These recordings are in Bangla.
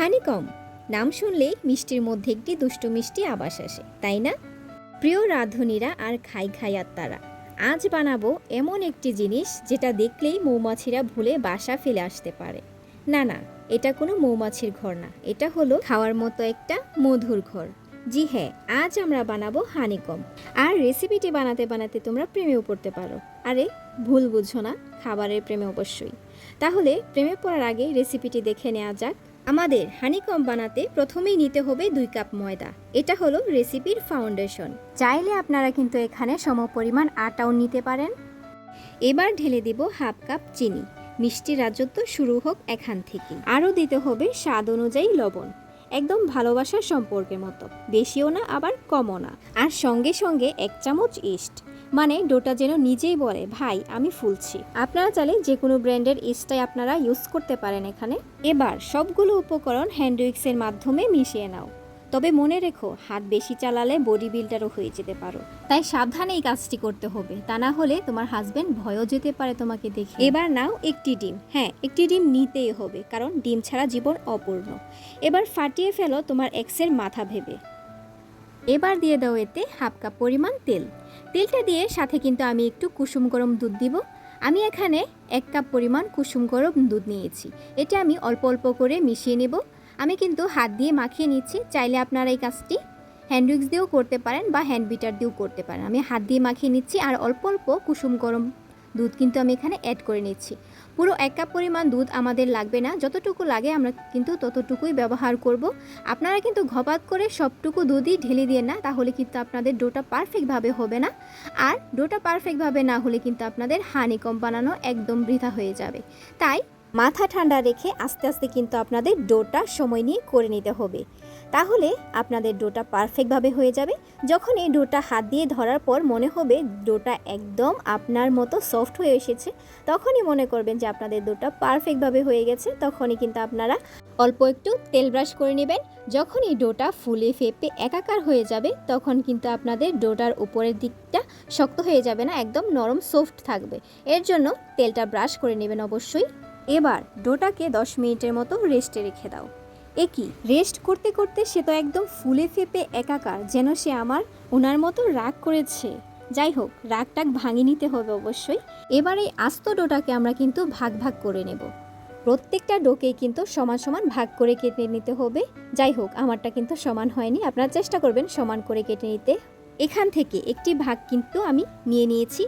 হানিকম নাম শুনলেই মিষ্টির মধ্যে একটি দুষ্ট মিষ্টি আবাস আসে, তাই না? প্রিয় রাঁধুনিরা আর খাই খাই আত্মারা, আজ বানাবো এমন একটি জিনিস যেটা দেখলেই মৌমাছিরা ভুলে বাসা ফেলে আসতে পারে। না না, এটা কোনো মৌমাছির ঘর না, এটা হলো খাওয়ার মতো একটা মধুর ঘর। জি হ্যাঁ আজ আমরা বানাবো হানিকম আর রেসিপিটি বানাতে বানাতে তোমরা প্রেমেও পড়তে পারো। আরে, ভুল বুঝো না, খাবারের প্রেমে অবশ্যই। তাহলে প্রেমে পড়ার আগে রেসিপিটি দেখে নেওয়া যাক। আমাদের হানিকম বানাতে প্রথমেই নিতে হবে দুই কাপ ময়দা। এটা হলো রেসিপির ফাউন্ডেশন। চাইলে আপনারা কিন্তু এখানে সমপরিমাণ আটাও নিতে পারেন। এবার ঢেলে দিব হাফ কাপ চিনি। মিষ্টি রাজত্ব শুরু হোক এখান থেকে। আরও দিতে হবে স্বাদ অনুযায়ী লবণ। একদম ভালোবাসার সম্পর্কের মতো। বেশিও না, আবার কমও না। আর সঙ্গে সঙ্গে এক চামচ ইস্ট। মানে ডোটা যেন নিজেই বলে, ভাই, আমি ফুলছি। আপনারা চাইলে যে কোনো ব্র্যান্ডের ইস্টটাই আপনারা ইউজ করতে পারেন এখানে। এবার সবগুলো উপকরণ হ্যান্ড উইক্সের মাধ্যমে মিশিয়ে নাও। তবে মনে রেখো, হাত বেশি চালালে বডি বিল্ডারও হয়ে যেতে পারো। তাই সাবধানে এই কাজটি করতে হবে, তা না হলে তোমার হাজবেন্ড ভয়ও যেতে পারে তোমাকে দেখে। এবার নাও একটি ডিম। হ্যাঁ একটি ডিম নিতেই হবে, কারণ ডিম ছাড়া জীবন অপূর্ণ। এবার ফাটিয়ে ফেলো তোমার এক্সের মাথা ভেবে। এবার দিয়ে দাও এতে হাফ কাপ পরিমাণ তেল। তেলটা দিয়ে সাথে কিন্তু আমি একটু কুসুম গরম দুধ দিব। আমি এখানে এক কাপ পরিমাণ কুসুম গরম দুধ নিয়েছি। এটা আমি অল্প অল্প করে মিশিয়ে নেব। আমি কিন্তু হাত দিয়ে মাখিয়ে নিচ্ছি। চাইলে আপনারা এই কাজটি হ্যান্ড উইক্স দিয়েও করতে পারেন বা হ্যান্ড বিটার দিয়েও করতে পারেন। আমি হাত দিয়ে মাখিয়ে নিচ্ছি আর অল্প অল্প কুসুম গরম দুধ কিন্তু আমি এখানে অ্যাড করে নিচ্ছি। পুরো এক কাপ পরিমাণ দুধ আমাদের লাগবে না, যতটুকু লাগে আমরা কিন্তু ততটুকুই ব্যবহার করব। আপনারা কিন্তু ঘপাত করে সবটুকু দুধই ঢেলে দিয়ে না, তাহলে কিন্তু আপনাদের ডোটা পারফেক্টভাবে হবে না। আর ডোটা পারফেক্টভাবে না হলে কিন্তু আপনাদের হানি কম বানানো একদম বৃথা হয়ে যাবে। তাই মাথা ঠান্ডা রেখে আস্তে আস্তে কিন্তু আপনাদের ডোটা সময় নিয়ে করে নিতে হবে। তাহলে আপনাদের ডোটা পারফেক্টভাবে হয়ে যাবে। যখন এই ডোটা হাত দিয়ে ধরার পর মনে হবে ডোটা একদম আপনার মতো সফট হয়ে এসেছে, তখনই মনে করবেন যে আপনাদের ডোটা পারফেক্টভাবে হয়ে গেছে, তখনই কিন্তু আপনারা অল্প একটু তেল ব্রাশ করে নেবেন। যখন এই ডোটা ফুলে ফেপে একাকার হয়ে যাবে, তখন কিন্তু আপনাদের ডোটার উপরের দিকটা শক্ত হয়ে যাবে না, একদম নরম সফট থাকবে। এর জন্য তেলটা ব্রাশ করে নেবেন অবশ্যই। এবার ডোটাকে দশ মিনিটের মতো রেস্টে রেখে দাও। এ কি? রেস্ট করতে করতে সে তো একদম ফুলে ফেপে একাকার, যেন সে আমার ওনার মতো রাগ করেছে। যাই হোক, রাগটাক ভাঙিয়ে নিতে হবে অবশ্যই। এবার এই আস্ত ডোটাকে আমরা কিন্তু ভাগ ভাগ করে নেব। প্রত্যেকটা ডোকেই কিন্তু সমান সমান ভাগ করে কেটে নিতে হবে। যাই হোক, আমারটা কিন্তু সমান হয়নি। আপনারা চেষ্টা করবেন সমান করে কেটে নিতে। এখান থেকে একটি ভাগ কিন্তু আমি নিয়ে নিয়েছি।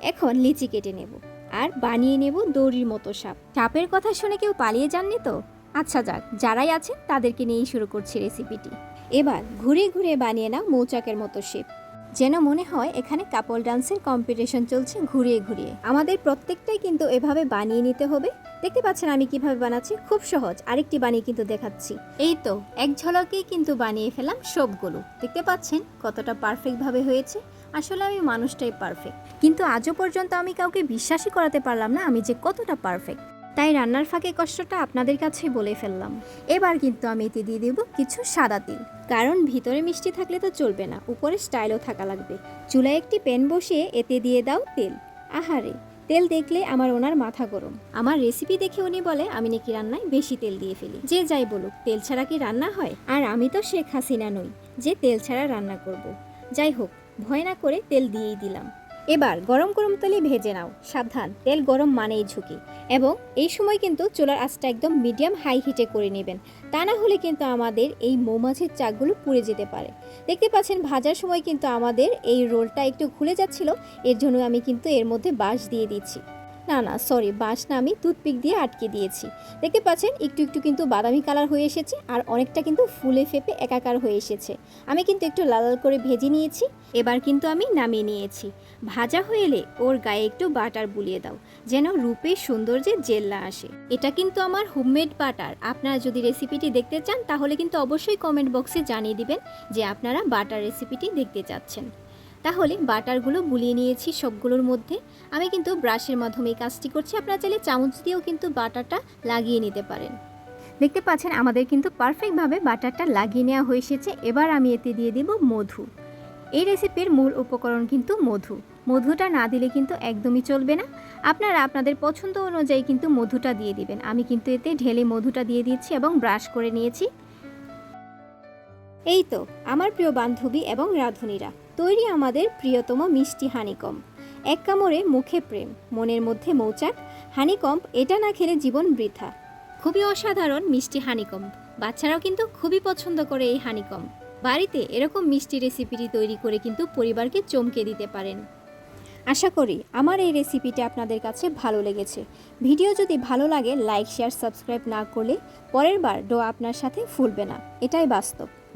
এখন লিচি কেটে নেব। আর বানিয়ে নেব দড়ির মতো সাপ। সাপের কথা শুনে কেউ পালিয়ে যাননি তো? আচ্ছা যাক, যারাই আছেন তাদেরকে নিয়েই শুরু করছি রেসিপিটি এবার ঘুরে ঘুরে বানিয়ে নাও মৌচাকের মতো শেপ যেন মনে হয় এখানে কাপল ডান্সের কম্পিটিশন চলছে ঘুরিয়ে ঘুরিয়ে। আমাদের প্রত্যেকটাই কিন্তু এভাবে বানিয়ে নিতে হবে। দেখতে পাচ্ছেন আমি কীভাবে বানাচ্ছি? খুব সহজ, আরেকটি বানিয়ে কিন্তু দেখাচ্ছি। এই তো, এক ঝলকেই কিন্তু বানিয়ে ফেলাম সবগুলো। দেখতে পাচ্ছেন কতটা পারফেক্টভাবে হয়েছে। আসলে আমি মানুষটাই পারফেক্ট কিন্তু আজও পর্যন্ত আমি কাউকে বিশ্বাসই করাতে পারলাম না আমি যে কতটা পারফেক্ট তাই রান্নার ফাঁকে কষ্টটা আপনাদের কাছে বলে ফেললাম। এবার কিন্তু আমি এতে দিয়ে দেবো কিছু সাদা তিল। কারণ ভিতরে মিষ্টি থাকলে তো চলবে না, উপরে স্টাইলও থাকা লাগবে। চুলায় একটি প্যান বসিয়ে এতে দিয়ে দাও তেল। আহারে, তেল দেখলে আমার ওনার মাথা গরম। আমার রেসিপি দেখে উনি বলে, আমি নাকি রান্নায় বেশি তেল দিয়ে ফেলি। যে যাই বলুক, তেল ছাড়া কি রান্না হয়? আর আমি তো শেখ হাসিনা নই, যে তেল ছাড়া রান্না করব। যাই হোক, ভয় না করে তেল দিয়েই দিলাম। এবার গরম গরম তেলে ভেজে নাও। সাবধান, তেল গরম মানেই ঝুঁকি। এবং এই সময় কিন্তু চুলার আঁচটা একদম মিডিয়াম হাই হিটে করে নেবেন। তা না হলে কিন্তু আমাদের এই মৌমাছির চাকগুলো পুড়ে যেতে পারে। দেখতে পাচ্ছেন, ভাজার সময় কিন্তু আমাদের এই রোলটা একটু খুলে যাচ্ছিল। এর জন্য আমি কিন্তু এর মধ্যে বাঁশ দিয়ে দিচ্ছি। না না সরি বাঁশ না আমি টুথপিক দিয়ে আটকে দিয়েছি। দেখতে পাচ্ছেন, একটু একটু কিন্তু বাদামি কালার হয়ে এসেছে আর অনেকটা কিন্তু ফুলে ফেপে একাকার হয়ে এসেছে। আমি কিন্তু একটু লাল লাল করে ভেজে নিয়েছি, এবার কিন্তু আমি নামিয়ে নিয়েছি। ভাজা হয়ে এলে ওর গায়ে একটু বাটার বুলিয়ে দাও, যেন রূপে সৌন্দর্যে জেল্লা আসে। এটা কিন্তু আমার হোমমেড বাটার। আপনারা যদি রেসিপিটি দেখতে চান, তাহলে কিন্তু অবশ্যই কমেন্ট বক্সে জানিয়ে দিবেন যে আপনারা বাটার রেসিপিটি দেখতে চাচ্ছেন। তাহলে বাটারগুলো বুলিয়ে নিয়েছি সবগুলোর মধ্যে। আমি কিন্তু ব্রাশের মাধ্যমে এই কাজটি করছি। আপনারা চাইলে চামচ দিয়েও কিন্তু বাটারটা লাগিয়ে নিতে পারেন। দেখতে পাচ্ছেন, আমাদের কিন্তু পারফেক্টভাবে বাটারটা লাগিয়ে নেওয়া হয়ে এসেছে। এবার আমি এতে দিয়ে দিব মধু। এই রেসিপির মূল উপকরণ কিন্তু মধু। মধুটা না দিলে কিন্তু একদমই চলবে না। আপনারা আপনাদের পছন্দ অনুযায়ী কিন্তু মধুটা দিয়ে দিবেন। আমি কিন্তু এতে ঢেলে মধুটা দিয়ে দিয়েছি এবং ব্রাশ করে নিয়েছি। এই তো, আমার প্রিয় বান্ধবী এবং রাঁধুনিরা। তৈরি আমাদের প্রিয়তম মিষ্টি হানিকম। এক কামড়ে মুখে প্রেম, মনের মধ্যে মৌচাক। হানিকম্প, এটা না খেলে জীবন বৃথা। খুবই অসাধারণ মিষ্টি হানিকম বাচ্চারাও কিন্তু খুবই পছন্দ করে এই হানিকম বাড়িতে এরকম মিষ্টি রেসিপিটি তৈরি করে কিন্তু পরিবারকে চমকে দিতে পারেন। আশা করি আমার এই রেসিপিটা আপনাদের কাছে ভালো লেগেছে। ভিডিও যদি ভালো লাগে, লাইক, শেয়ার, সাবস্ক্রাইব না করলে পরের বার ডো আপনার সাথে ফুলবে না। এটাই বাস্তব।